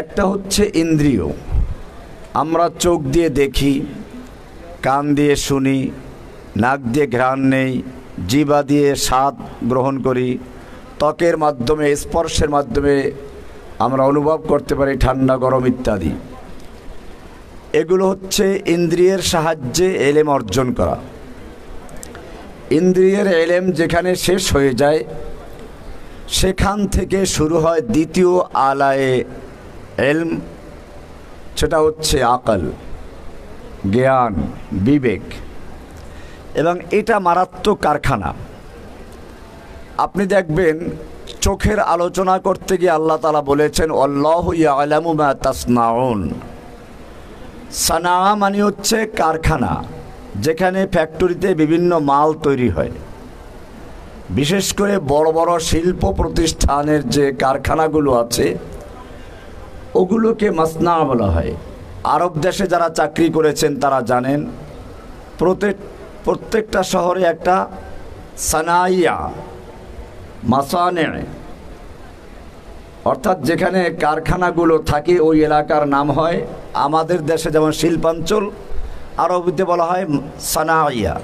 একটা হচ্ছে ইন্দ্রিয়। আমরা চোখ দিয়ে দেখি, কান দিয়ে শুনি, নাক দিয়ে ঘ্রাণ নেই, জিবা দিয়ে স্বাদ গ্রহণ করি, ত্বকের মাধ্যমে, স্পর্শের মাধ্যমে আমরা অনুভব করতে পারি ঠান্ডা, গরম ইত্যাদি। এগুলো হচ্ছে ইন্দ্রিয়ের সাহায্যে এলেম অর্জন করা। ইন্দ্রিয়ের এলেম যেখানে শেষ হয়ে যায়, সেখান থেকে শুরু হয় দ্বিতীয় আলায়ে এলম, সেটা হচ্ছে আকল, জ্ঞান, বিবেক। এবং এটা মারাত্মক কারখানা। আপনি দেখবেন, চোখের আলোচনা করতে গিয়ে আল্লাহ তালা বলেছেন অল্লাহ তাসনাউন। সানা মানে হচ্ছে কারখানা, যেখানে ফ্যাক্টরিতে বিভিন্ন মাল তৈরি হয়। বিশেষ করে বড় বড় শিল্প প্রতিষ্ঠানের যে কারখানাগুলো আছে ওগুলোকে মাসনা বলা হয়। আরব দেশে যারা চাকরি করেছেন, তারা জানেন, প্রত্যেক, প্রত্যেকটা শহরে একটা সানাইয়া, মাসানে, অর্থাৎ যেখানে কারখানাগুলো থাকে, ওই এলাকার নাম হয়। আমাদের দেশে যেমন শিল্পাঞ্চল, আরবিতে বলা হয় সানাইয়া।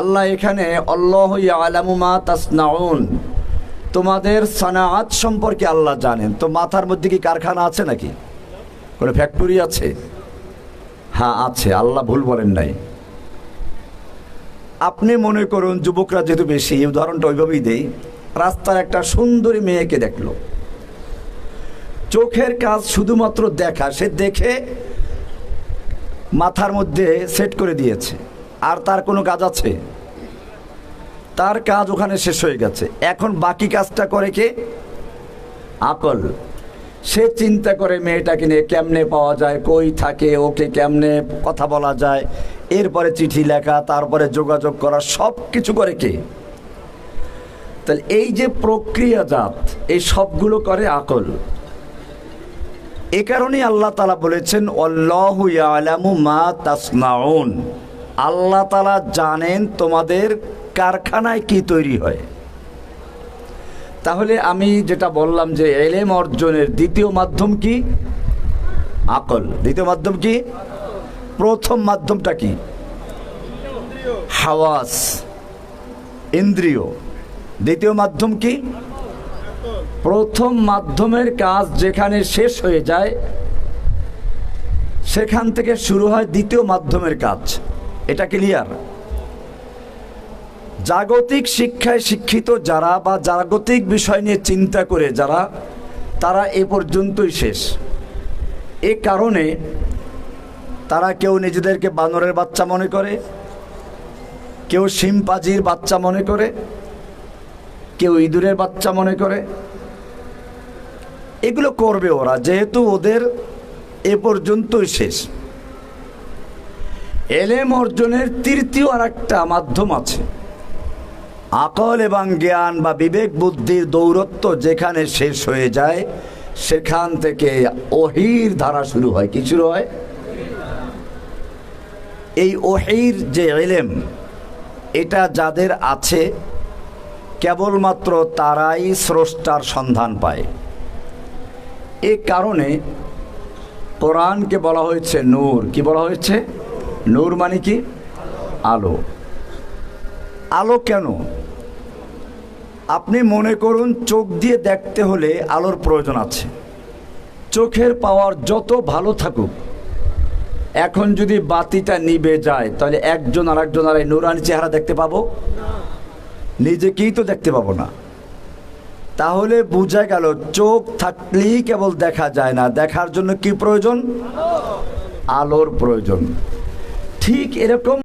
আল্লাহ এখানে অল্লাহ আলামুমা তাসনাউন তোমাদের সানাআত সম্পর্কে আল্লাহ জানেন। তো মাথার মধ্যে কি কারখানা আছে নাকি? কোনো ফ্যাক্টরি আছে? হ্যাঁ আছে। আল্লাহ ভুল বলেন নাই। আপনি মনে করুন, যুবকরা যেহেতু বেশি উদাহরণটা ওইভাবেই দেই। রাস্তার একটা সুন্দরী মেয়েকে দেখল। চোখের কাজ শুধুমাত্র দেখা, সে দেখে মাথার মধ্যে সেট করে দিয়েছে। আর তার কোনো কাজ আছে? তার কাজ ওখানে শেষ হয়ে গেছে। এখন বাকি কাজটা করে কে? আকল। সে চিন্তা করে মেয়েটাকে নিয়ে কেমনে পাওয়া যায়, কই থাকে, ওকে কেমনে কথা বলা যায়, এরপরে চিঠি লেখা, তারপরে যোগাযোগ করা সব কিছু করে কে? তাহলে এই যে প্রক্রিয়াজাত, এই সবগুলো করে আকল। এ কারণেই আল্লাহ তালা বলেছেন মা তাসনাউন আল্লাহ তালা জানেন তোমাদের কারখানায় কি তৈরি হয়? তাহলে আমি যেটা বললাম যে এলেম অর্জনের দ্বিতীয় মাধ্যম কি? আকল। দ্বিতীয় মাধ্যম কি? প্রথম মাধ্যমটা কি? হাওয়াস। ইন্দ্রিয়। দ্বিতীয় মাধ্যম কি? প্রথম মাধ্যমের কাজ যেখানে শেষ হয়ে যায়, সেখান থেকে শুরু হয় দ্বিতীয় মাধ্যমের কাজ। এটা ক্লিয়ার জাগতিক শিক্ষায় শিক্ষিত যারা বা জাগতিক বিষয় নিয়ে চিন্তা করে যারা, তারা এ পর্যন্তই শেষ। এ কারণে তারা কেউ নিজেদেরকে বানরের বাচ্চা মনে করে, কেউ শিমপাজির বাচ্চা মনে করে, কেউ ইঁদুরের বাচ্চা মনে করে। এগুলো করবে ওরা, যেহেতু ওদের এ পর্যন্তই শেষ। এলেম অর্জনের তৃতীয় আর একটা মাধ্যম আছে। আকল এবং জ্ঞান বা বিবেক বুদ্ধির দৌরত্ব যেখানে শেষ হয়ে যায়, সেখান থেকে অহির ধারা শুরু হয়। কি শুরু হয়? এই অহির যে এলেম, এটা যাদের আছে, কেবলমাত্র তারাই স্রষ্টার সন্ধান পায়। এ কারণে কোরআনকে বলা হয়েছে নূর। কি বলা হয়েছে? নূর মানে কি? আলো। আলো কেন? আপনি মনে করুন চোখ দিয়ে দেখতে হলে আলোর প্রয়োজন আছে। চোখের পাওয়ার যত ভালো থাকুক, এখন যদি বাতিটা নিবে যায়, তাহলে একজন আর একজন আর এই নুরানি চেহারা দেখতে পাবো? নিজেকেই তো দেখতে পাবো না। তাহলে বোঝা গেল চোখ থাকলেই কেবল দেখা যায় না। দেখার জন্য কি প্রয়োজন? আলোর প্রয়োজন। ঠিক এরকম